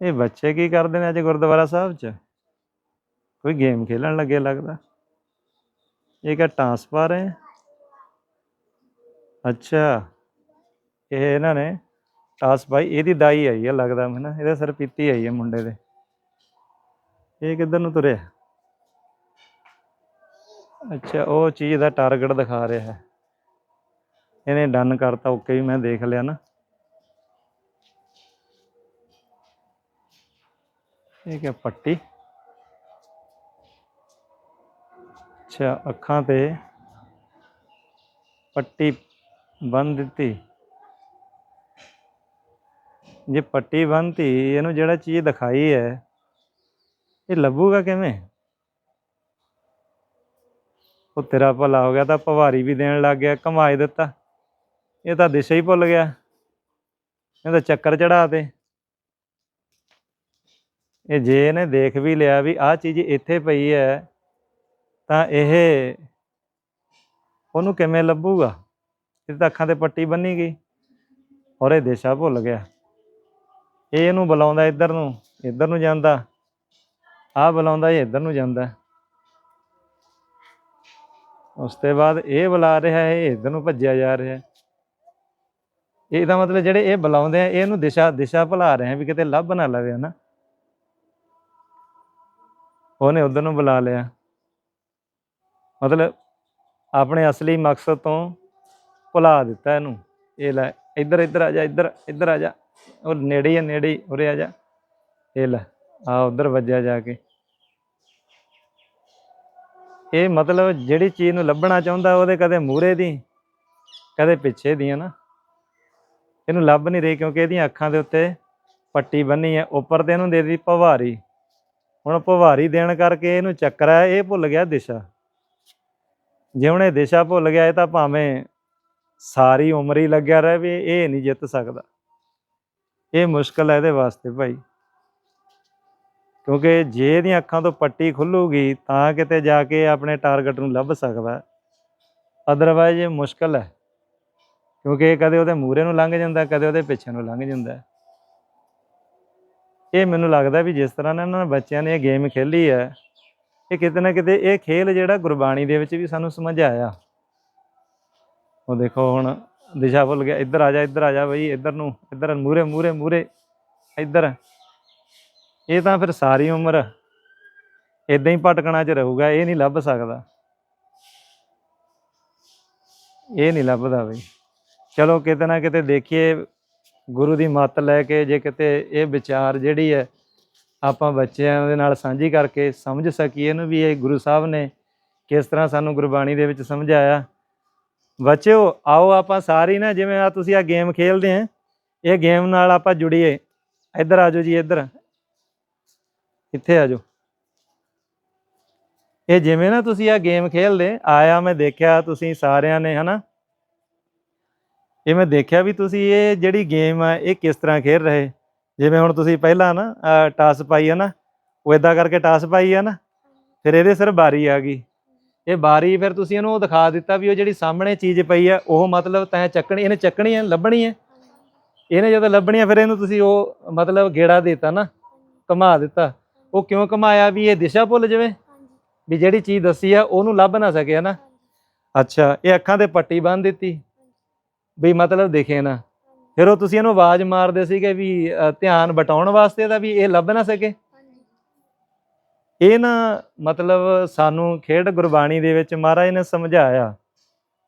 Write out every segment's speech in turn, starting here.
ਇਹ ਬੱਚੇ ਕੀ ਕਰਦੇ ਨੇ ਅੱਜ ਗੁਰਦੁਆਰਾ ਸਾਹਿਬ 'ਚ? ਕੋਈ ਗੇਮ ਖੇਲਣ ਲੱਗੇ ਲੱਗਦਾ? ਇਹ ਕਿਆ ਟਾਂਸ ਪਾ ਰਹੇ ਅੱਛਾ, ਇਹ ਇਹਨਾਂ ਨੇ ਟਾਸ ਪਾਈ, ਇਹਦੀ ਦਾਈ ਆਈ ਹੈ ਲੱਗਦਾ ਮੈਨੂੰ ਇਹਦੇ ਸਿਰ ਪੀਤੀ ਆਈ ਹੈ ਮੁੰਡੇ ਦੇ। ਇਹ ਕਿੱਧਰ ਨੂੰ ਤੁਰਿਆ? ਅੱਛਾ, ਉਹ ਚੀਜ਼ ਦਾ ਟਾਰਗੇਟ ਦਿਖਾ ਰਿਹਾ ਹੈ। ਇਹਨੇ ਡਨ ਕਰਤਾ ਓਕੇ ਵੀ ਮੈਂ ਦੇਖ ਲਿਆ ਨਾ। ਇਹ ਕਿਆ ਪੱਟੀ? ਅੱਛਾ, ਅੱਖਾਂ ਤੇ ਪੱਟੀ ਬੰਨ ਦਿੱਤੀ। ਜੇ ਪੱਟੀ ਬੰਨਤੀ, ਇਹਨੂੰ ਜਿਹੜਾ ਚੀਜ਼ ਦਿਖਾਈ ਹੈ, ਇਹ ਲੱਭੂਗਾ ਕਿਵੇਂ? ਉਹ ਤੇਰਾ ਭਲਾ ਹੋ ਗਿਆ, ਤਾਂ ਭਵਾਰੀ ਵੀ ਦੇਣ ਲੱਗ ਗਿਆ, ਕਮਾਈ ਦਿੱਤਾ। ਇਹ ਤਾਂ ਦਿਸ਼ਾ ਹੀ ਭੁੱਲ ਗਿਆ। ਇਹ ਤਾਂ ਚੱਕਰ ਚੜਾ ਤੇ। ਇਹ ਜੇ ਇਹਨੇ ਦੇਖ ਵੀ ਲਿਆ ਵੀ ਆਹ ਚੀਜ਼ ਇੱਥੇ ਪਈ ਹੈ, ਤਾਂ ਇਹ ਉਹਨੂੰ ਕਿਵੇਂ ਲੱਭੂਗਾ? ਇਹ ਤਾਂ ਅੱਖਾਂ ਤੇ ਪੱਟੀ ਬੰਨੀ ਗਈ ਔਰ ਇਹ ਦਿਸ਼ਾ ਭੁੱਲ ਗਿਆ। ਇਹ ਇਹਨੂੰ ਬੁਲਾਉਂਦਾ ਇੱਧਰ ਨੂੰ ਇੱਧਰ ਨੂੰ ਜਾਂਦਾ। ਆਹ ਬੁਲਾਉਂਦਾ, ਇਹ ਇੱਧਰ ਨੂੰ ਜਾਂਦਾ। ਉਸ ਤੋਂ ਬਾਅਦ ਇਹ ਬੁਲਾ ਰਿਹਾ ਹੈ, ਇਹ ਇੱਧਰ ਨੂੰ ਭੱਜਿਆ ਜਾ ਰਿਹਾ ਹੈ। ਇਹਦਾ ਮਤਲਬ ਜਿਹੜੇ ਇਹ ਬੁਲਾਉਂਦੇ ਆ ਇਹਨੂੰ ਦਿਸ਼ਾ ਦਿਸ਼ਾ ਭੁਲਾ ਰਹੇ ਆ ਵੀ ਕਿਤੇ ਲੱਭ ਨਾ ਲਵੇ ਹਨਾ। ਉਹਨੇ ਉਧਰ ਨੂੰ ਬੁਲਾ ਲਿਆ। ਮਤਲਬ ਆਪਣੇ ਅਸਲੀ ਮਕਸਦ ਤੋਂ ਭੁਲਾ ਦਿੱਤਾ ਇਹਨੂੰ। ਇਹ ਲੈ, ਇੱਧਰ ਇੱਧਰ ਆ ਜਾ, ਇੱਧਰ ਇੱਧਰ ਆ ਜਾ। ਉਹ ਨੇੜੇ ਹੀ ਨੇੜੇ ਹੀ, ਉਰੇ ਆ ਜਾ। ਇਹ ਲੈ, ਆ ਉਧਰ ਵੱਜਿਆ ਜਾ ਕੇ। ਇਹ ਮਤਲਬ ਜਿਹੜੀ ਚੀਜ਼ ਨੂੰ ਲੱਭਣਾ ਚਾਹੁੰਦਾ ਉਹਦੇ ਕਦੇ ਮੂਰੇ ਦੀ, ਕਦੇ ਪਿੱਛੇ ਦੀ ਹੈ ਨਾ। ਇਹਨੂੰ ਲੱਭ ਨਹੀਂ ਰਹੀ ਕਿਉਂਕਿ ਇਹਦੀਆਂ ਅੱਖਾਂ ਦੇ ਉੱਤੇ ਪੱਟੀ ਬੰਨੀ ਹੈ ਉੱਪਰ ਤੇ ਇਹਨੂੰ ਦੇ ਦਿੱਤੀ ਭਵਾਰੀ। ਹੁਣ ਭਵਾਰੀ ਦੇਣ ਕਰਕੇ ਇਹਨੂੰ ਚੱਕਰ ਹੈ, ਇਹ ਭੁੱਲ ਗਿਆ ਦਿਸ਼ਾ। ਜੇ ਹੁਣ ਇਹ ਦਿਸ਼ਾ ਭੁੱਲ ਗਿਆ, ਇਹ ਤਾਂ ਭਾਵੇਂ ਸਾਰੀ ਉਮਰ ਹੀ ਲੱਗਿਆ ਰਹੇ ਵੀ ਇਹ ਨਹੀਂ ਜਿੱਤ ਸਕਦਾ। ਇਹ ਮੁਸ਼ਕਲ ਹੈ ਇਹਦੇ ਵਾਸਤੇ ਭਾਈ। ਕਿਉਂਕਿ ਜੇ ਇਹਦੀਆਂ ਅੱਖਾਂ ਤੋਂ ਪੱਟੀ ਖੁੱਲੂਗੀ, ਤਾਂ ਕਿਤੇ ਜਾ ਕੇ ਆਪਣੇ ਟਾਰਗੇਟ ਨੂੰ ਲੱਭ ਸਕਦਾ ਅਦਰਵਾਇਜ਼ ਇਹ ਮੁਸ਼ਕਲ ਹੈ। ਕਿਉਂਕਿ ਇਹ ਕਦੇ ਉਹਦੇ ਮੂਹਰੇ ਨੂੰ ਲੰਘ ਜਾਂਦਾ, ਕਦੇ ਉਹਦੇ ਪਿੱਛੇ ਨੂੰ ਲੰਘ ਜਾਂਦਾ ਇਹ ਮੈਨੂੰ ਲੱਗਦਾ ਵੀ ਜਿਸ ਤਰ੍ਹਾਂ ਨਾ ਇਹਨਾਂ ਬੱਚਿਆਂ ਨੇ ਇਹ ਗੇਮ ਖੇਲੀ ਹੈ, ਇਹ ਕਿਤੇ ਨਾ ਕਿਤੇ ਇਹ ਖੇਲ ਜਿਹੜਾ ਗੁਰਬਾਣੀ ਦੇ ਵਿੱਚ ਵੀ ਸਾਨੂੰ ਸਮਝ ਆਇਆ। ਉਹ ਦੇਖੋ ਹੁਣ ਦਿਸ਼ਾ ਭੁੱਲ ਗਿਆ, ਇੱਧਰ ਆ ਜਾ, ਇੱਧਰ ਆ ਜਾ ਬਈ, ਇੱਧਰ ਨੂੰ, ਇੱਧਰ ਮੂਰੇ ਮੂਰੇ ਮੂਰੇ ਇੱਧਰ। ਇਹ ਤਾਂ ਫਿਰ ਸਾਰੀ ਉਮਰ ਇਦਾਂ ਹੀ ਭਟਕਣਾ ਚ ਰਹੂਗਾ, ਇਹ ਨਹੀਂ ਲੱਭ ਸਕਦਾ। ਇਹ ਨਹੀਂ ਲੱਭਦਾ ਬਈ। ਚਲੋ ਕਿਤੇ ਨਾ ਕਿਤੇ ਦੇਖੀਏ ਗੁਰੂ ਦੀ ਮੱਤ ਲੈ ਕੇ ਜੇ ਕਿਤੇ ਇਹ ਵਿਚਾਰ ਜਿਹੜੀ ਹੈ ਆਪਾਂ ਬੱਚਿਆਂ ਦੇ ਨਾਲ ਸਾਂਝੀ ਕਰਕੇ ਸਮਝ ਸਕੀਏ, ਇਹਨੂੰ ਵੀ ਇਹ ਗੁਰੂ ਸਾਹਿਬ ਨੇ ਕਿਸ ਤਰ੍ਹਾਂ ਸਾਨੂੰ ਗੁਰਬਾਣੀ ਦੇ ਵਿੱਚ ਸਮਝਾਇਆ। ਬੱਚਿਓ, ਆਓ ਆਪਾਂ ਸਾਰੇ ਨਾ, ਜਿਵੇਂ ਆ ਤੁਸੀਂ ਆ ਗੇਮ ਖੇਲਦੇ ਆ, ਇਹ ਗੇਮ ਨਾਲ ਆਪਾਂ ਜੁੜੀਏ। ਇੱਧਰ ਆਜੋ ਜੀ, ਇੱਧਰ। ਇੱਥੇ ਆਜੋ ਇਹ ਜਿਵੇਂ ਨਾ ਤੁਸੀਂ ਆ ਗੇਮ ਖੇਲਦੇ, ਆਇਆ ਮੈਂ ਦੇਖਿਆ ਤੁਸੀਂ ਸਾਰਿਆਂ ਨੇ, ਹਨਾ? ਇਹ ਮੈਂ ਦੇਖਿਆ ਵੀ ਤੁਸੀਂ ਇਹ ਜਿਹੜੀ ਗੇਮ ਆ, ਇਹ ਕਿਸ ਤਰ੍ਹਾਂ ਖੇਡ ਰਹੇ? ਜਿਵੇਂ ਹੁਣ ਤੁਸੀਂ ਪਹਿਲਾਂ ਨਾ ਟਾਸ ਪਾਈ ਹੈ ਨਾ, ਉਹ ਇਦਾਂ ਕਰਕੇ ਟਾਸ ਪਾਈ ਹੈ ਨਾ, ਫਿਰ ਇਹਦੇ ਸਿਰ ਬਾਰੀ ਆ ਗਈ। ਇਹ ਬਾਰੀ ਫਿਰ ਤੁਸੀਂ ਇਹਨੂੰ ਉਹ ਦਿਖਾ ਦਿੱਤਾ ਵੀ ਉਹ ਜਿਹੜੀ ਸਾਹਮਣੇ ਚੀਜ਼ ਪਈ ਹੈ ਉਹ ਮਤਲਬ ਤੈਂ ਚੱਕਣੀ, ਇਹਨੇ ਚੱਕਣੀ ਹੈ ਲੱਭਣੀ ਹੈ ਇਹਨੇ ਜਦੋਂ ਲੱਭਣੀ ਹੈ ਫਿਰ ਇਹਨੂੰ ਤੁਸੀਂ ਉਹ ਮਤਲਬ ਗੇੜਾ ਦਿੱਤਾ ਨਾ, ਘੁਮਾ ਦਿੱਤਾ। ਉਹ ਕਿਉਂ ਘੁਮਾਇਆ? ਵੀ ਇਹ ਦਿਸ਼ਾ ਭੁੱਲ ਜਾਵੇ। ਵੀ ਜਿਹੜੀ ਚੀਜ਼ ਦੱਸੀ ਆ, ਉਹਨੂੰ ਲੱਭ ਨਾ ਸਕਿਆ ਨਾ? ਅੱਛਾ, ਇਹ ਅੱਖਾਂ ਤੇ ਪੱਟੀ ਬੰਨ ਦਿੱਤੀ। ਵੀ ਮਤਲਬ ਦਿਖੇ ਨਾ। ਫਿਰ ਉਹ ਤੁਸੀਂ ਇਹਨੂੰ ਆਵਾਜ਼ ਮਾਰਦੇ ਸੀਗੇ ਵੀ ਅ, ਧਿਆਨ ਬਟਾਉਣ ਵਾਸਤੇ ਦਾ ਵੀ ਇਹ ਲੱਭ ਨਾ ਸਕੇ। ਇਹ ਨਾ ਮਤਲਬ ਸਾਨੂੰ ਖੇਡ ਗੁਰਬਾਣੀ ਦੇ ਵਿੱਚ ਮਹਾਰਾਜ ਨੇ ਸਮਝਾਇਆ।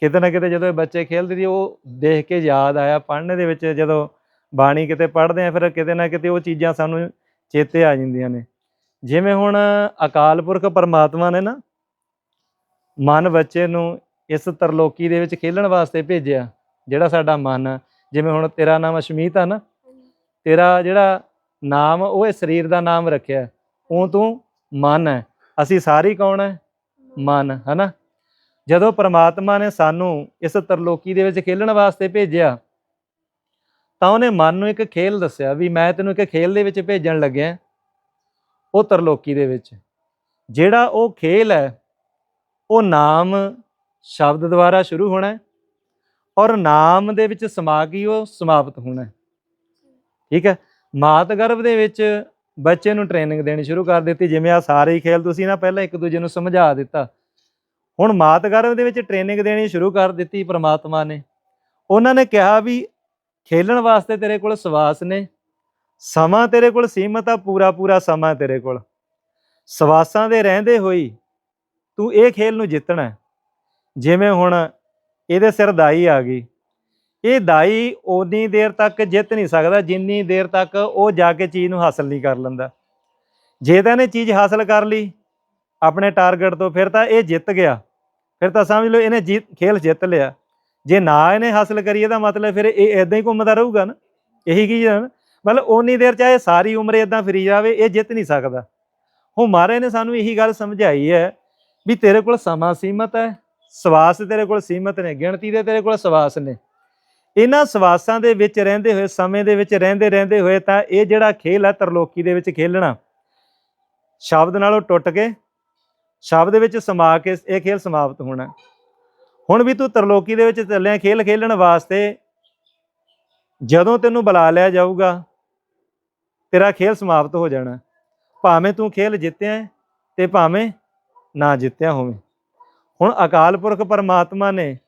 ਕਿਤੇ ਨਾ ਕਿਤੇ ਜਦੋਂ ਇਹ ਬੱਚੇ ਖੇਡਦੇ ਸੀ ਉਹ ਦੇਖ ਕੇ ਯਾਦ ਆਇਆ। ਪੜ੍ਹਨੇ ਦੇ ਵਿੱਚ ਜਦੋਂ ਬਾਣੀ ਕਿਤੇ ਪੜ੍ਹਦੇ ਆ ਫਿਰ ਕਿਤੇ ਨਾ ਕਿਤੇ ਉਹ ਚੀਜ਼ਾਂ ਸਾਨੂੰ ਚੇਤੇ ਆ ਜਾਂਦੀਆਂ ਨੇ। ਜਿਵੇਂ ਹੁਣ ਅਕਾਲ ਪੁਰਖ ਪਰਮਾਤਮਾ ਨੇ ਨਾ ਮਨ ਬੱਚੇ ਨੂੰ ਇਸ ਤਰਲੋਕੀ ਦੇ ਵਿੱਚ ਖੇਲਣ ਵਾਸਤੇ ਭੇਜਿਆ। ਜਿਹੜਾ ਸਾਡਾ ਮਨ ਆ। ਜਿਵੇਂ ਹੁਣ ਤੇਰਾ ਨਾਮ ਅਸ਼ਮੀਤ ਆ ਨਾ, ਤੇਰਾ ਜਿਹੜਾ ਨਾਮ, ਉਹ ਇਹ ਸਰੀਰ ਦਾ ਨਾਮ ਰੱਖਿਆ। ਉਹ ਤੂੰ ਮਨ ਹੈ। ਅਸੀਂ ਸਾਰੇ ਕੌਣ ਹੈ? ਮਨ, ਹਨਾ? ਜਦੋਂ ਪ੍ਰਮਾਤਮਾ ਨੇ ਸਾਨੂੰ ਇਸ ਤਰਲੋਕੀ ਦੇ ਵਿੱਚ ਖੇਲਣ ਵਾਸਤੇ ਭੇਜਿਆ, ਤਾਂ ਉਹਨੇ ਮਨ ਨੂੰ ਇੱਕ ਖੇਲ ਦੱਸਿਆ ਵੀ ਮੈਂ ਤੈਨੂੰ ਇੱਕ ਖੇਲ ਦੇ ਵਿੱਚ ਭੇਜਣ ਲੱਗਿਆ। ਉਹ ਤਰਲੋਕੀ ਦੇ ਵਿੱਚ। ਜਿਹੜਾ ਉਹ ਖੇਲ ਹੈ, ਉਹ ਨਾਮ ਸ਼ਬਦ ਦੁਆਰਾ ਸ਼ੁਰੂ ਹੋਣਾ ਹੈ। ਔਰ ਨਾਮ ਦੇ ਵਿੱਚ ਸਮਾ ਗਈ ਉਹ ਸਮਾਪਤ ਹੋਣਾ ਠੀਕ ਹੈ? ਮਾਤ ਗਰਭ ਦੇ ਵਿੱਚ ਬੱਚੇ ਨੂੰ ਟ੍ਰੇਨਿੰਗ ਦੇਣੀ ਸ਼ੁਰੂ ਕਰ ਦਿੱਤੀ। ਜਿਵੇਂ ਆ ਸਾਰੇ ਹੀ ਖੇਲ ਤੁਸੀਂ ਨਾ ਪਹਿਲਾਂ ਇੱਕ ਦੂਜੇ ਨੂੰ ਸਮਝਾ ਦਿੱਤਾ। ਹੁਣ ਮਾਤ ਗਰਭ ਦੇ ਵਿੱਚ ਟ੍ਰੇਨਿੰਗ ਦੇਣੀ ਸ਼ੁਰੂ ਕਰ ਦਿੱਤੀ ਪ੍ਰਮਾਤਮਾ ਨੇ। ਉਹਨਾਂ ਨੇ ਕਿਹਾ ਵੀ ਖੇਲਣ ਵਾਸਤੇ ਤੇਰੇ ਕੋਲ ਸਵਾਸ ਨੇ। ਸਮਾਂ ਤੇਰੇ ਕੋਲ ਸੀਮਤ ਆ, ਪੂਰਾ ਪੂਰਾ ਸਮਾਂ ਤੇਰੇ ਕੋਲ। ਸਵਾਸਾਂ ਦੇ ਰਹਿੰਦੇ ਹੋਈ ਤੂੰ ਇਹ ਖੇਲ ਨੂੰ ਜਿੱਤਣਾ ਜਿਵੇਂ ਹੁਣ ਇਹਦੇ ਸਿਰ ਦਾਈ ਆ ਗਈ। ਇਹ ਦਾਈ ਉਨੀ ਦੇਰ ਤੱਕ ਜਿੱਤ ਨਹੀਂ ਸਕਦਾ, ਜਿੰਨੀ ਦੇਰ ਤੱਕ ਉਹ ਜਾ ਕੇ ਚੀਜ਼ ਨੂੰ ਹਾਸਲ ਨਹੀਂ ਕਰ ਲੈਂਦਾ। ਜੇ ਤਾਂ ਇਹਨੇ ਚੀਜ਼ ਹਾਸਲ ਕਰ ਲਈ, ਆਪਣੇ ਟਾਰਗੇਟ ਤੋਂ, ਫਿਰ ਤਾਂ ਇਹ ਜਿੱਤ ਗਿਆ। ਫਿਰ ਤਾਂ ਸਮਝ ਲਓ ਇਹਨੇ ਜੀਤ ਖੇਲ ਜਿੱਤ ਲਿਆ। ਜੇ ਨਾ ਇਹਨੇ ਹਾਸਲ ਕਰੀ, ਇਹਦਾ ਮਤਲਬ ਫਿਰ ਇਹ ਇਦਾਂ ਹੀ ਘੁੰਮਦਾ ਰਹੂਗਾ ਨਾ। ਇਹੀ ਕੀ ਹੈ ਮਤਲਬ ਉਨੀ ਦੇਰ ਚਾਹੇ ਸਾਰੀ ਉਮਰ ਇਦਾਂ ਫਿਰੀ ਜਾਵੇ, ਇਹ ਜਿੱਤ ਨਹੀਂ ਸਕਦਾ। ਹੁਣ ਮਹਾਰਾਜ ਨੇ ਸਾਨੂੰ ਇਹੀ ਗੱਲ ਸਮਝਾਈ ਹੈ ਵੀ ਤੇਰੇ ਕੋਲ ਸਮਾਂ ਸੀਮਤ ਹੈ ਸਵਾਸ ਤੇਰੇ ਕੋਲ ਸੀਮਤ ਨੇ, ਗਿਣਤੀ ਦੇ ਤੇਰੇ ਕੋਲ ਸਵਾਸ ਨੇ। ਇਹਨਾਂ ਸਵਾਸਾਂ ਦੇ ਵਿੱਚ ਰਹਿੰਦੇ ਹੋਏ, ਸਮੇਂ ਦੇ ਵਿੱਚ ਰਹਿੰਦੇ ਰਹਿੰਦੇ ਹੋਏ ਤਾਂ ਇਹ ਜਿਹੜਾ ਖੇਲ ਹੈ ਤਰਲੋਕੀ ਦੇ ਵਿੱਚ ਖੇਲਣਾ, ਸ਼ਬਦ ਨਾਲੋਂ ਟੁੱਟ ਕੇ, ਸ਼ਬਦ ਵਿੱਚ ਸਮਾ ਕੇ ਇਹ ਖੇਲ ਸਮਾਪਤ ਹੋਣਾ। ਹੁਣ ਵੀ ਤੂੰ ਤਰਲੋਕੀ ਦੇ ਵਿੱਚ ਚੱਲਿਆ, ਖੇਲ ਖੇਲਣ ਵਾਸਤੇ ਜਦੋਂ ਤੈਨੂੰ ਬੁਲਾ ਲਿਆ ਜਾਊਗਾ, ਤੇਰਾ ਖੇਲ ਸਮਾਪਤ ਹੋ ਜਾਣਾ। ਭਾਵੇਂ ਤੂੰ ਖੇਲ ਜਿੱਤਿਆ ਹੈ ਤੇ ਭਾਵੇਂ ਨਾ ਜਿੱਤਿਆ ਹੋਵੇ। ਹੁਣ ਅਕਾਲ ਪੁਰਖ ਪਰਮਾਤਮਾ ਨੇ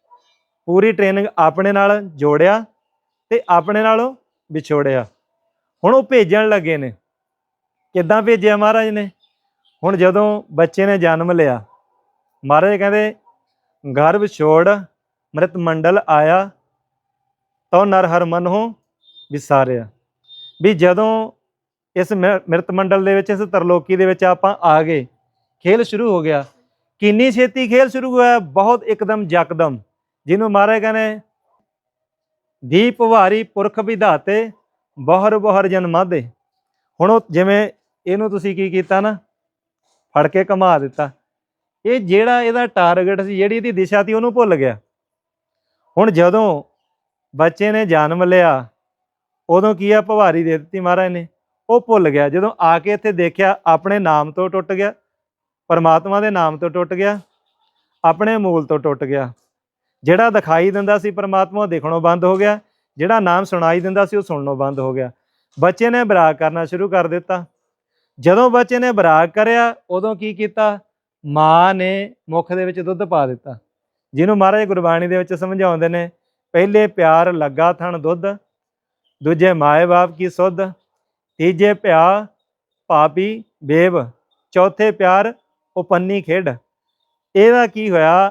ਪੂਰੀ ਟ੍ਰੇਨਿੰਗ ਆਪਣੇ ਨਾਲ ਜੋੜਿਆ ਤੇ ਆਪਣੇ ਨਾਲੋਂ ਵਿਛੋੜਿਆ। ਹੁਣ ਉਹ ਭੇਜਣ ਲੱਗੇ ਨੇ। ਕਿੱਦਾਂ ਭੇਜਿਆ ਮਹਾਰਾਜ ਨੇ? ਹੁਣ ਜਦੋਂ ਬੱਚੇ ਨੇ ਜਨਮ ਲਿਆ, ਮਹਾਰਾਜ ਕਹਿੰਦੇ, ਗਰਭ ਛੋੜ, ਮ੍ਰਿਤ ਮੰਡਲ ਆਇਆ, ਤਉ ਨਰ ਹਰ ਮਨ ਹੋ ਵਿਸਾਰਿਆ। ਵੀ ਜਦੋਂ ਇਸ ਮਿ- ਮੰਡਲ ਦੇ ਵਿੱਚ, ਇਸ ਤਰਲੋਕੀ ਦੇ ਵਿੱਚ ਆਪਾਂ ਆ ਗਏ, ਖੇਲ ਸ਼ੁਰੂ ਹੋ ਗਿਆ। ਕਿੰਨੀ ਛੇਤੀ ਖੇਲ ਸ਼ੁਰੂ ਹੋਇਆ? ਬਹੁਤ ਇੱਕਦਮ ਜਕਦਮ। ਜਿਹਨੂੰ ਮਹਾਰਾਜ ਕਹਿੰਦੇ ਦੀਪ ਭਾਰੀ ਪੁਰਖ ਵਿਧਾਤੇ, ਬਹਰ ਬਹਰ ਜਨ ਮਾਦੇ ਹੁਣ ਉਹ ਜਿਵੇਂ ਇਹਨੂੰ ਤੁਸੀਂ ਕੀ ਕੀਤਾ ਨਾ? ਫੜ ਕੇ ਘੁਮਾ ਦਿੱਤਾ। ਇਹ ਜਿਹੜਾ ਇਹਦਾ ਟਾਰਗੇਟ ਸੀ, ਜਿਹੜੀ ਇਹਦੀ ਦਿਸ਼ਾ ਸੀ, ਉਹਨੂੰ ਭੁੱਲ ਗਿਆ। ਹੁਣ ਜਦੋਂ ਬੱਚੇ ਨੇ ਜਨਮ ਲਿਆ, ਉਦੋਂ ਕੀ ਆ? ਭਵਾਰੀ ਦੇ ਦਿੱਤੀ ਮਹਾਰਾਜ ਨੇ। ਉਹ ਭੁੱਲ ਗਿਆ। ਜਦੋਂ ਆ ਕੇ ਇੱਥੇ ਦੇਖਿਆ, ਆਪਣੇ ਨਾਮ ਤੋਂ ਟੁੱਟ ਗਿਆ। ਪਰਮਾਤਮਾ ਦੇ ਨਾਮ ਤੋਂ ਟੁੱਟ ਗਿਆ, ਆਪਣੇ ਮੂਲ ਤੋਂ ਟੁੱਟ ਗਿਆ। ਜਿਹੜਾ ਦਿਖਾਈ ਦਿੰਦਾ ਸੀ ਪਰਮਾਤਮਾ ਉਹ ਦਿਖਣੋਂ ਬੰਦ ਹੋ ਗਿਆ, ਜਿਹੜਾ ਨਾਮ ਸੁਣਾਈ ਦਿੰਦਾ ਸੀ ਉਹ ਸੁਣਨੋਂ ਬੰਦ ਹੋ ਗਿਆ। ਬੱਚੇ ਨੇ ਬਰਾਗ ਕਰਨਾ ਸ਼ੁਰੂ ਕਰ ਦਿੱਤਾ। ਜਦੋਂ ਬੱਚੇ ਨੇ ਬਰਾਗ ਕਰਿਆ, ਉਦੋਂ ਕੀ ਕੀਤਾ? ਮਾਂ ਨੇ ਮੁਖ ਦੇ ਵਿੱਚ ਦੁੱਧ ਪਾ ਦਿੱਤਾ। ਜਿਹਨੂੰ ਮਹਾਰਾਜ ਗੁਰਬਾਣੀ ਦੇ ਵਿੱਚ ਸਮਝਾਉਂਦੇ ਨੇ, ਪਹਿਲੇ ਪਿਆਰ ਲੱਗਾ ਥਣ ਦੁੱਧ, ਦੂਜੇ ਮਾਏ ਬਾਪ ਕੀ ਸੁੱਧ, ਤੀਜੇ ਪਿਆ ਪਾਪੀ ਬੇਵ, ਚੌਥੇ ਪਿਆਰ ਉਹ ਪੰਨੀ ਖੇਡ। ਇਹਦਾ ਕੀ ਹੋਇਆ?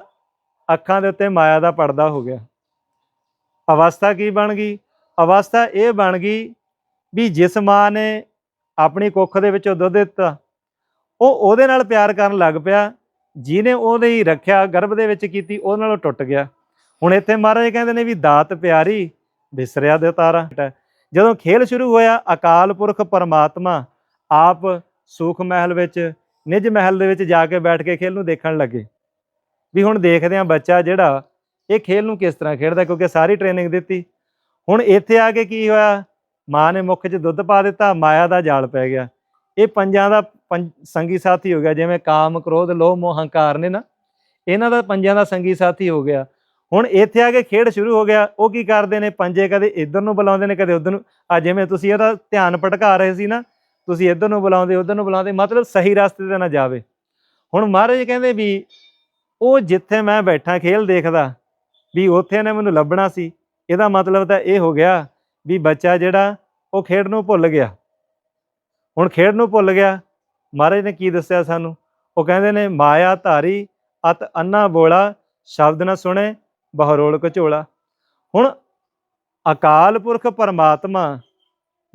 ਅੱਖਾਂ ਦੇ ਉੱਤੇ ਮਾਇਆ ਦਾ ਪਰਦਾ ਹੋ ਗਿਆ। ਅਵਸਥਾ ਕੀ ਬਣ ਗਈ? ਅਵਸਥਾ ਇਹ ਬਣ ਗਈ ਵੀ ਜਿਸ ਮਾਂ ਨੇ ਆਪਣੀ ਕੁੱਖ ਦੇ ਵਿੱਚੋਂ ਦੁੱਧ ਦਿੱਤਾ, ਉਹ ਉਹਦੇ ਨਾਲ ਪਿਆਰ ਕਰਨ ਲੱਗ ਪਿਆ। ਜਿਹਨੇ ਉਹਦੀ ਰੱਖਿਆ, ਗਰਭ ਦੇ ਵਿੱਚ ਕੀਤੀ ਉਹਦੇ ਨਾਲੋਂ ਟੁੱਟ ਗਿਆ। ਹੁਣ ਇੱਥੇ ਮਹਾਰਾਜ ਕਹਿੰਦੇ ਨੇ ਵੀ ਦਾਤ ਪਿਆਰੀ ਬਿਸਰਿਆ ਦੇ ਤਾਰਾ। ਜਦੋਂ ਖੇਲ ਸ਼ੁਰੂ ਹੋਇਆ, ਅਕਾਲ ਪੁਰਖ ਪਰਮਾਤਮਾ ਆਪ ਸੂਖ ਮਹਿਲ ਵਿੱਚ ਨਿੱਜ ਮਹਿਲ ਦੇ ਵਿੱਚ ਜਾ ਕੇ ਬੈਠ ਕੇ ਖੇਲ ਨੂੰ ਦੇਖਣ ਲੱਗੇ। ਵੀ ਹੁਣ ਦੇਖਦੇ ਆ ਬੱਚਾ ਜਿਹੜਾ, ਇਹ ਖੇਲ ਨੂੰ ਕਿਸ ਤਰ੍ਹਾਂ ਖੇਡਦਾ, ਕਿਉਂਕਿ ਸਾਰੀ ਟ੍ਰੇਨਿੰਗ ਦਿੱਤੀ। ਹੁਣ ਇੱਥੇ ਆ ਕੇ ਕੀ ਹੋਇਆ? ਮਾਂ ਨੇ ਮੁੱਖ 'ਚ ਦੁੱਧ ਪਾ ਦਿੱਤਾ, ਮਾਇਆ ਦਾ ਜਾਲ ਪੈ ਗਿਆ। ਇਹ ਪੰਜਾਂ ਦਾ ਪੰਜ- ਸੰਗੀ ਸਾਥੀ ਹੋ ਗਿਆ, ਜਿਵੇਂ ਕਾਮ, ਕ੍ਰੋਧ, ਲੋਭ, ਮੋਹ, ਹੰਕਾਰ ਨੇ ਨਾ। ਇਹਨਾਂ ਦਾ ਪੰਜਾਂ ਦਾ ਸੰਗੀ ਸਾਥੀ ਹੋ ਗਿਆ। ਹੁਣ ਇੱਥੇ ਆ ਕੇ ਖੇਡ ਸ਼ੁਰੂ ਹੋ ਗਿਆ। ਉਹ ਕੀ ਕਰਦੇ ਨੇ? ਪੰਜੇ ਕਦੇ ਇੱਧਰ ਨੂੰ ਬੁਲਾਉਂਦੇ ਨੇ, ਕਦੇ ਉੱਧਰ ਨੂੰ। ਆ ਜਿਵੇਂ ਤੁਸੀਂ ਇਹਦਾ ਧਿਆਨ ਭਟਕਾ ਰਹੇ ਸੀ ਨਾ ਤੁਸੀਂ ਇੱਧਰ ਨੂੰ ਬੁਲਾਉਂਦੇ, ਉੱਧਰ ਨੂੰ ਬੁਲਾਉਂਦੇ, ਮਤਲਬ ਸਹੀ ਰਸਤੇ ਤੇ ਨਾ ਜਾਵੇ। ਹੁਣ ਮਹਾਰਾਜ ਕਹਿੰਦੇ ਵੀ ਉਹ ਜਿੱਥੇ ਮੈਂ ਬੈਠਾ ਖੇਲ ਦੇਖਦਾ, ਵੀ ਉੱਥੇ ਨੇ ਮੈਨੂੰ ਲੱਭਣਾ ਸੀ। ਇਹਦਾ ਮਤਲਬ ਤਾਂ ਇਹ ਹੋ ਗਿਆ ਵੀ ਬੱਚਾ ਜਿਹੜਾ, ਉਹ ਖੇਡ ਨੂੰ ਭੁੱਲ ਗਿਆ। ਹੁਣ ਖੇਡ ਨੂੰ ਭੁੱਲ ਗਿਆ, ਮਹਾਰਾਜ ਨੇ ਕੀ ਦੱਸਿਆ ਸਾਨੂੰ? ਉਹ ਕਹਿੰਦੇ ਨੇ, ਮਾਇਆ ਧਾਰੀ ਅਤ ਅੰਨਾ ਬੋਲਾ, ਸ਼ਬਦ ਨਾ ਸੁਣੇ ਬਹਰੋਲ ਕਝੋਲਾ ਹੁਣ ਅਕਾਲ ਪੁਰਖ ਪਰਮਾਤਮਾ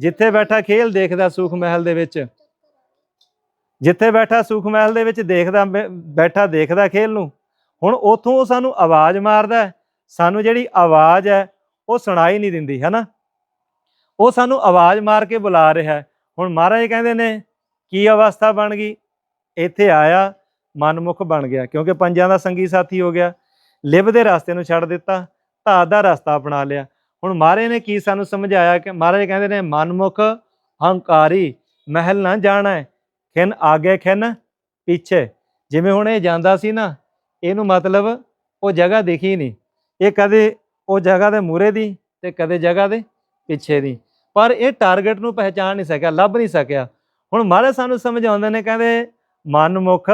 ਜਿੱਥੇ ਬੈਠਾ ਖੇਲ ਦੇਖਦਾ ਸੁਖ ਮਹਿਲ ਦੇ ਵਿੱਚ। ਜਿੱਥੇ ਬੈਠਾ ਸੁਖ ਮਹਿਲ ਦੇ ਵਿੱਚ ਦੇਖਦਾ ਬੈ- ਬੈਠਾ ਦੇਖਦਾ ਖੇਲ ਨੂੰ। ਹੁਣ ਉਥੋਂ ਸਾਨੂੰ ਆਵਾਜ਼ ਮਾਰਦਾ ਸਾਨੂੰ ਜਿਹੜੀ ਆਵਾਜ਼ ਹੈ, ਉਹ ਸੁਣਾਈ ਨਹੀਂ ਦਿੰਦੀ ਹੈ ਨਾ ਉਹ ਸਾਨੂੰ ਆਵਾਜ਼ ਮਾਰ ਕੇ ਬੁਲਾ ਰਿਹਾ ਹੁਣ ਮਹਾਰਾਜ ਕਹਿੰਦੇ ਨੇ, ਕੀ ਅਵਸਥਾ ਬਣ ਗਈ? ਇੱਥੇ ਆਇਆ, ਮਨਮੁਖ ਬਣ ਗਿਆ। ਕਿਉਂਕਿ ਪੰਜਾਂ ਦਾ ਸੰਗੀ ਸਾਥੀ ਹੋ ਗਿਆ। ਲਿਵ ਦੇ ਰਸਤੇ ਨੂੰ ਛੱਡ ਦਿੱਤਾ, ਧਾਤ ਦਾ ਰਸਤਾ ਅਪਣਾ ਲਿਆ। ਹੁਣ ਮਹਾਰਾਜ ਨੇ ਕੀ ਸਾਨੂੰ ਸਮਝਾਇਆ ਕਿ ਮਹਾਰਾਜ ਕਹਿੰਦੇ ਨੇ, ਮਨਮੁਖ ਹੰਕਾਰੀ, ਮਹਿਲ ਨਾ ਜਾਣਾ ਹੈ, ਖਿਨ ਆਗੇ ਖਿਨ ਪਿੱਛੇ। ਜਿਵੇਂ ਹੁਣ ਇਹ ਜਾਂਦਾ ਸੀ ਨਾ, ਇਹਨੂੰ ਮਤਲਬ ਉਹ ਜਗ੍ਹਾ ਦਿਖੀ ਨਹੀਂ। ਇਹ ਕਦੇ ਉਹ ਜਗ੍ਹਾ ਦੇ ਮੂਰੇ ਦੀ ਤੇ ਕਦੇ ਜਗ੍ਹਾ ਦੇ ਪਿੱਛੇ ਦੀ। ਪਰ ਇਹ ਟਾਰਗੇਟ ਨੂੰ ਪਹਿਚਾਨ ਨਹੀਂ ਸਕਿਆ, ਲੱਭ ਨਹੀਂ ਸਕਿਆ। ਹੁਣ ਮਹਾਰਾਜ ਸਾਨੂੰ ਸਮਝਾਉਂਦੇ ਨੇ, ਕਹਿੰਦੇ ਮਨਮੁਖ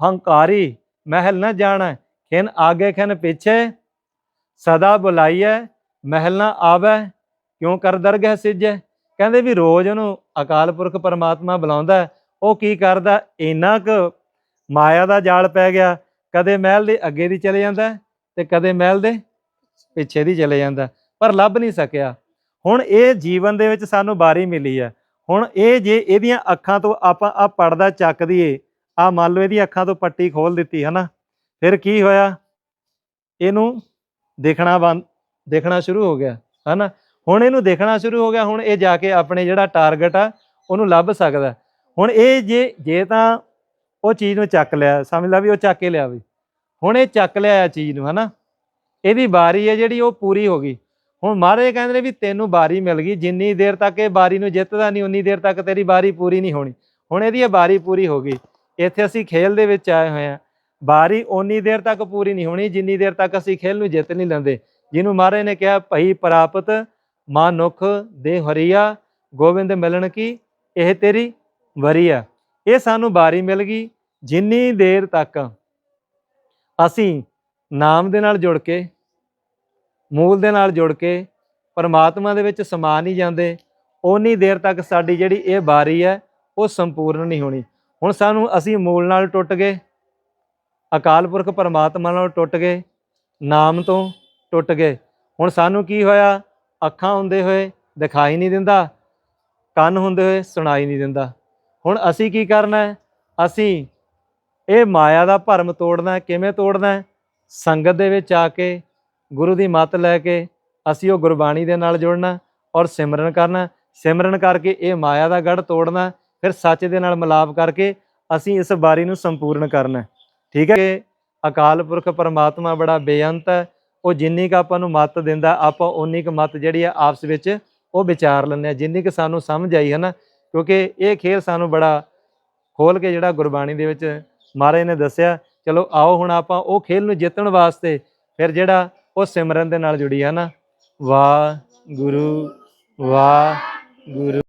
ਹੰਕਾਰੀ, ਮਹਿਲ ਨਾ ਜਾਣਾ ਖਿਨ ਆਗੇ ਖਿਨ ਪਿੱਛੇ, ਸਦਾ ਬੁਲਾਈਐ ਮਹਿਲ ਨਾ ਆਵੈ, ਕਿਉਂ ਕਰ ਦਰਗਹਿ ਸਿਜੈ? ਕਹਿੰਦੇ ਵੀ ਰੋਜ਼ ਉਹਨੂੰ ਅਕਾਲ ਪੁਰਖ ਪਰਮਾਤਮਾ ਬੁਲਾਉਂਦਾ ਉਹ ਕੀ ਕਰਦਾ? ਇੰਨਾ ਕੁ ਮਾਇਆ ਦਾ ਜਾਲ ਪੈ ਗਿਆ। ਕਦੇ ਮਹਿਲ ਦੇ ਅੱਗੇ ਦੀ ਚਲੇ ਜਾਂਦਾ ਹੈ ਤੇ ਕਦੇ ਮਹਿਲ ਦੇ ਪਿੱਛੇ ਦੀ ਚਲੇ ਜਾਂਦਾ ਪਰ ਲੱਭ ਨਹੀਂ ਸਕਿਆ। ਹੁਣ ਇਹ ਜੀਵਨ ਦੇ ਵਿੱਚ ਸਾਨੂੰ ਬਾਰੀ ਮਿਲੀ ਹੈ। ਹੁਣ ਇਹ ਜੇ ਇਹਦੀਆਂ ਅੱਖਾਂ ਤੋਂ ਆਪਾਂ ਆ ਪਰਦਾ ਚੱਕ ਦਈਏ ਆ ਮੰਨ ਲਓ ਇਹਦੀਆਂ ਅੱਖਾਂ ਤੋਂ ਪੱਟੀ ਖੋਲ ਦਿੱਤੀ, ਹਨਾ? ਫਿਰ ਕੀ ਹੋਇਆ? ਇਹਨੂੰ ਦੇਖਣਾ ਬੰਦ ਦੇਖਣਾ ਸ਼ੁਰੂ ਹੋ ਗਿਆ, ਹਨਾ? ਹੁਣ ਇਹਨੂੰ ਦੇਖਣਾ ਸ਼ੁਰੂ ਹੋ ਗਿਆ, ਹੁਣ ਇਹ ਜਾ ਕੇ ਆਪਣੇ ਜਿਹੜਾ ਟਾਰਗੇਟ ਆ, ਉਹਨੂੰ ਲੱਭ ਸਕਦਾ। ਹੁਣ ਇਹ ਜੇ ਜੇ ਤਾਂ ਉਹ ਚੀਜ਼ ਨੂੰ ਚੱਕ ਲਿਆ, ਸਮਝ ਲਾ ਵੀ ਉਹ ਚੱਕ ਕੇ ਲਿਆ ਵੀ। ਹੁਣ ਇਹ ਚੱਕ ਲਿਆ ਆ ਚੀਜ਼ ਨੂੰ, ਹਨਾ? ਇਹਦੀ ਵਾਰੀ ਹੈ ਜਿਹੜੀ ਉਹ ਪੂਰੀ ਹੋ ਗਈ। ਹੁਣ ਮਹਾਰਾਜ ਕਹਿੰਦੇ ਨੇ ਵੀ ਤੈਨੂੰ ਵਾਰੀ ਮਿਲ ਗਈ, ਜਿੰਨੀ ਦੇਰ ਤੱਕ ਇਹ ਵਾਰੀ ਨੂੰ ਜਿੱਤਦਾ ਨਹੀਂ, ਉਨੀ ਦੇਰ ਤੱਕ ਤੇਰੀ ਵਾਰੀ ਪੂਰੀ ਨਹੀਂ ਹੋਣੀ। ਹੁਣ ਇਹਦੀ ਇਹ ਵਾਰੀ ਪੂਰੀ ਹੋ ਗਈ। ਇੱਥੇ ਅਸੀਂ ਖੇਲ ਦੇ ਵਿੱਚ ਆਏ ਹੋਏ ਆ। ਵਾਰੀ ਉਨੀ ਦੇਰ ਤੱਕ ਪੂਰੀ ਨਹੀਂ ਹੋਣੀ, ਜਿੰਨੀ ਦੇਰ ਤੱਕ ਅਸੀਂ ਖੇਲ ਨੂੰ ਜਿੱਤ ਨਹੀਂ ਲੈਂਦੇ। ਜਿਹਨੂੰ ਮਹਾਰਾਜ ਨੇ ਕਿਹਾ, ਭਈ ਪ੍ਰਾਪਤ ਮਾਨੁਖ ਦੇ ਹਰੀਆ, ਗੋਬਿੰਦ ਮਿਲਣ ਕੀ? ਇਹ ਤੇਰੀ ਵਰੀ ਆ। ਇਹ ਸਾਨੂੰ ਬਾਰੀ ਮਿਲ ਗਈ ਜਿੰਨੀ ਦੇਰ ਤੱਕ ਅਸੀਂ ਨਾਮ ਦੇ ਨਾਲ ਜੁੜ ਕੇ, ਮੂਲ ਦੇ ਨਾਲ ਜੁੜ ਕੇ, ਪਰਮਾਤਮਾ ਦੇ ਵਿੱਚ ਸਮਾ ਨਹੀਂ ਜਾਂਦੇ ਉਨੀ ਦੇਰ ਤੱਕ ਸਾਡੀ ਜਿਹੜੀ ਇਹ ਬਾਰੀ ਹੈ ਉਹ ਸੰਪੂਰਨ ਨਹੀਂ ਹੋਣੀ। ਹੁਣ ਸਾਨੂੰ ਅਸੀਂ ਮੂਲ ਨਾਲ ਟੁੱਟ ਗਏ, ਅਕਾਲ ਪੁਰਖ ਪਰਮਾਤਮਾ ਨਾਲ ਟੁੱਟ ਗਏ, ਨਾਮ ਤੋਂ ਟੁੱਟ ਗਏ। ਹੁਣ ਸਾਨੂੰ ਕੀ ਹੋਇਆ? ਅੱਖਾਂ ਹੁੰਦੇ ਹੋਏ ਦਿਖਾਈ ਨਹੀਂ ਦਿੰਦਾ, ਕੰਨ ਹੁੰਦੇ ਹੋਏ ਸੁਣਾਈ ਨਹੀਂ ਦਿੰਦਾ। ਹੁਣ ਅਸੀਂ ਕੀ ਕਰਨਾ ਹੈ? ਅਸੀਂ ਇਹ ਮਾਇਆ ਦਾ ਭਰਮ ਤੋੜਨਾ ਕਿਵੇਂ ਤੋੜਨਾ ਸੰਗਤ ਦੇ ਵਿੱਚ ਆ ਕੇ, ਗੁਰੂ ਦੀ ਮੱਤ ਲੈ ਕੇ ਅਸੀਂ ਉਹ ਗੁਰਬਾਣੀ ਦੇ ਨਾਲ ਜੁੜਨਾ ਔਰ ਸਿਮਰਨ ਕਰਨਾ ਸਿਮਰਨ ਕਰਕੇ ਇਹ ਮਾਇਆ ਦਾ ਗੜ ਤੋੜਨਾ ਫਿਰ ਸੱਚ ਦੇ ਨਾਲ ਮਿਲਾਪ ਕਰਕੇ ਅਸੀਂ ਇਸ ਬਾਰੀ ਨੂੰ ਸੰਪੂਰਨ ਕਰਨਾ ਠੀਕ ਹੈ? ਕਿ ਅਕਾਲ ਪੁਰਖ ਪਰਮਾਤਮਾ ਬੜਾ ਬੇਅੰਤ ਹੈ। ਉਹ ਜਿੰਨੀ ਕੁ ਆਪਾਂ ਨੂੰ ਮੱਤ ਦਿੰਦਾ, ਆਪਾਂ ਉਨੀ ਕੁ ਮੱਤ ਜਿਹੜੀ ਆ ਆਪਸ ਵਿੱਚ ਉਹ ਵਿਚਾਰ ਲੈਂਦੇ ਆ। ਜਿੰਨੀ ਕੁ ਸਾਨੂੰ ਸਮਝ ਆਈ ਹੈ ਨਾ, ਕਿਉਂਕਿ ਇਹ ਖੇਲ ਸਾਨੂੰ ਬੜਾ ਖੋਲ ਕੇ ਜਿਹੜਾ ਗੁਰਬਾਣੀ ਦੇ ਵਿੱਚ ਮਹਾਰਾਜ ਨੇ ਦੱਸਿਆ, ਚਲੋ ਆਓ ਹੁਣ ਆਪਾਂ ਉਹ ਖੇਲ ਨੂੰ ਜਿੱਤਣ ਵਾਸਤੇ ਫਿਰ ਜਿਹੜਾ ਉਹ ਸਿਮਰਨ ਦੇ ਨਾਲ ਜੁੜੀ ਹੈ ਨਾ। ਵਾਹ ਗੁਰੂ ਵਾਹ ਗੁਰੂ